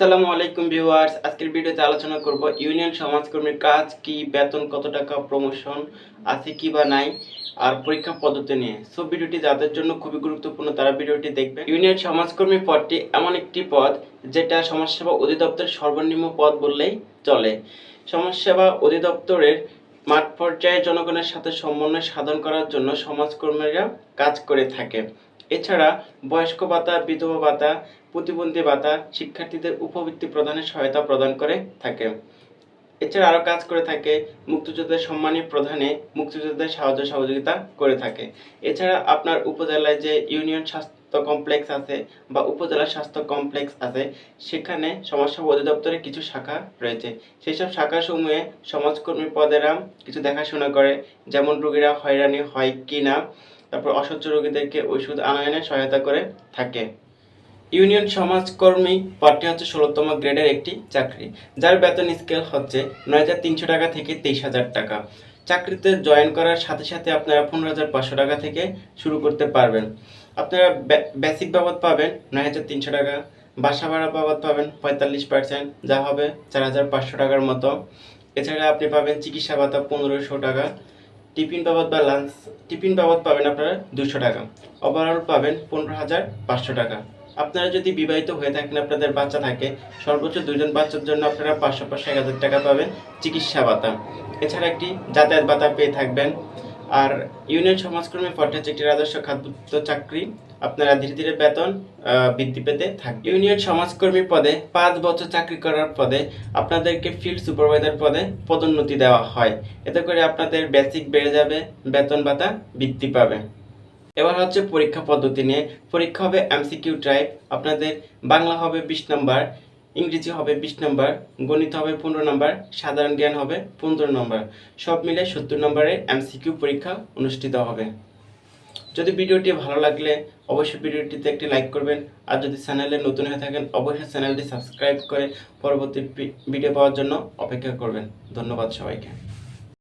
আসসালামু আলাইকুম ভিউয়ার্স, আজকের ভিডিওতে আলোচনা করব ইউনিয়ন সমাজকর্মীর কাজ কি, বেতন কত টাকা প্রমোশন আছে কি বা নাই, আর পরীক্ষা পদ্ধতি নিয়ে। সো ভিডিওটি যাদের জন্য খুবই গুরুত্বপূর্ণ, তারা ভিডিওটি দেখবেন। ইউনিয়ন সমাজকর্মী পদটি এমন একটি পদ যেটা সমাজসেবা অধিদপ্তরের সর্বনিম্ন পদ বললেই চলে। সমাজসেবা অধিদপ্তরের মাঠ পর্যায়ে জনগণের সাথে সমন্বয় সাধন করার জন্য সমাজকর্মীরা কাজ করে থাকে। এছাড়া বয়স্ক ভাতা, বিধবা ভাতা, প্রতিবন্ধী ভাতা শিক্ষার্থীদের উপবৃত্তি প্রদানের সহায়তা প্রদান করে থাকে। এছাড়া আরও কাজ করে থাকে, মুক্তিযোদ্ধাদের সম্মানী প্রধানে মুক্তিযোদ্ধাদের সাহায্য সহযোগিতা করে থাকে। এছাড়া আপনার উপজেলায় যে ইউনিয়ন স্বাস্থ্য কমপ্লেক্স আছে বা উপজেলা স্বাস্থ্য কমপ্লেক্স আছে, সেখানে সমাজসেবা অধিদপ্তরের কিছু শাখা রয়েছে। সেই সব শাখাসমূহে সমাজকর্মী পদেরা কিছু দেখাশোনা করে, যেমন রোগীরা হয়রানি হয় কি না তারপর অসহ্য রোগীদেরকে ওষুধ আনয়নে সহায়তা করে থাকে। ইউনিয়ন সমাজকর্মী পদটি হচ্ছে ষোলোতম গ্রেডের একটি চাকরি, যার বেতন স্কেল হচ্ছে নয় হাজার তিনশো টাকা থেকে তেইশ হাজার টাকা। চাকরিতে জয়েন করার সাথে সাথে আপনারা পনেরো হাজার পাঁচশো টাকা থেকে শুরু করতে পারবেন। আপনারা বেসিক বাবদ পাবেন নয় হাজার তিনশো টাকা, বাসা ভাড়া বাবদ পাবেন পঁয়তাল্লিশ পার্সেন্ট, যা হবে চার হাজার পাঁচশো টাকার মতো। এছাড়া আপনি পাবেন চিকিৎসা ভাতা পনেরোশো টাকা টিফিন বাবদ বা লাঞ্চ টিফিন বাবদ পাবেন আপনারা দুশো টাকা। ওভারঅল পাবেন পনেরো হাজার পাঁচশো টাকা। আপনারা যদি বিবাহিত হয়ে থাকেন, আপনাদের বাচ্চা থাকে, সর্বোচ্চ দুজন বাচ্চার জন্য আপনারা পাঁচশো পাঁচশো এক হাজার টাকা পাবেন চিকিৎসা ভাতা। এছাড়া একটি যাতায়াত ভাতা পেয়ে থাকবেন। আর ইউনিয়ন সমাজকর্মী হচ্ছে একটি রাজস্ব খাদ্য চাকরি আপনারা ধীরে ধীরে বেতন বৃদ্ধি পেতে থাকবে ইউনিয়ন সমাজকর্মী পদে পাঁচ বছর চাকরি করার পদে আপনাদেরকে ফিল্ড সুপারভাইজার পদে পদোন্নতি দেওয়া হয়। এতে করে আপনাদের বেসিক বেড়ে যাবে, বেতন ভাতা বৃদ্ধি পাবে। এবার হচ্ছে পরীক্ষা পদ্ধতি নিয়ে। পরীক্ষা হবে এমসিকিউ টাইপ আপনাদের বাংলা হবে বিশ নম্বর। ইংরেজি হবে বিশ নম্বর, গণিত হবে পনেরো নম্বর, সাধারণ জ্ঞান হবে পনেরো নম্বর। সব মিলে সত্তর নম্বরে এমসিকিউ পরীক্ষা অনুষ্ঠিত হবে। যদি ভিডিওটি ভালো লাগলে অবশ্যই ভিডিওটিতে একটি লাইক করবেন। আর যদি চ্যানেলে নতুন হয়ে থাকেন, অবশ্যই চ্যানেলটি সাবস্ক্রাইব করে পরবর্তী ভিডিও পাওয়ার জন্য অপেক্ষা করবেন। ধন্যবাদ সবাইকে।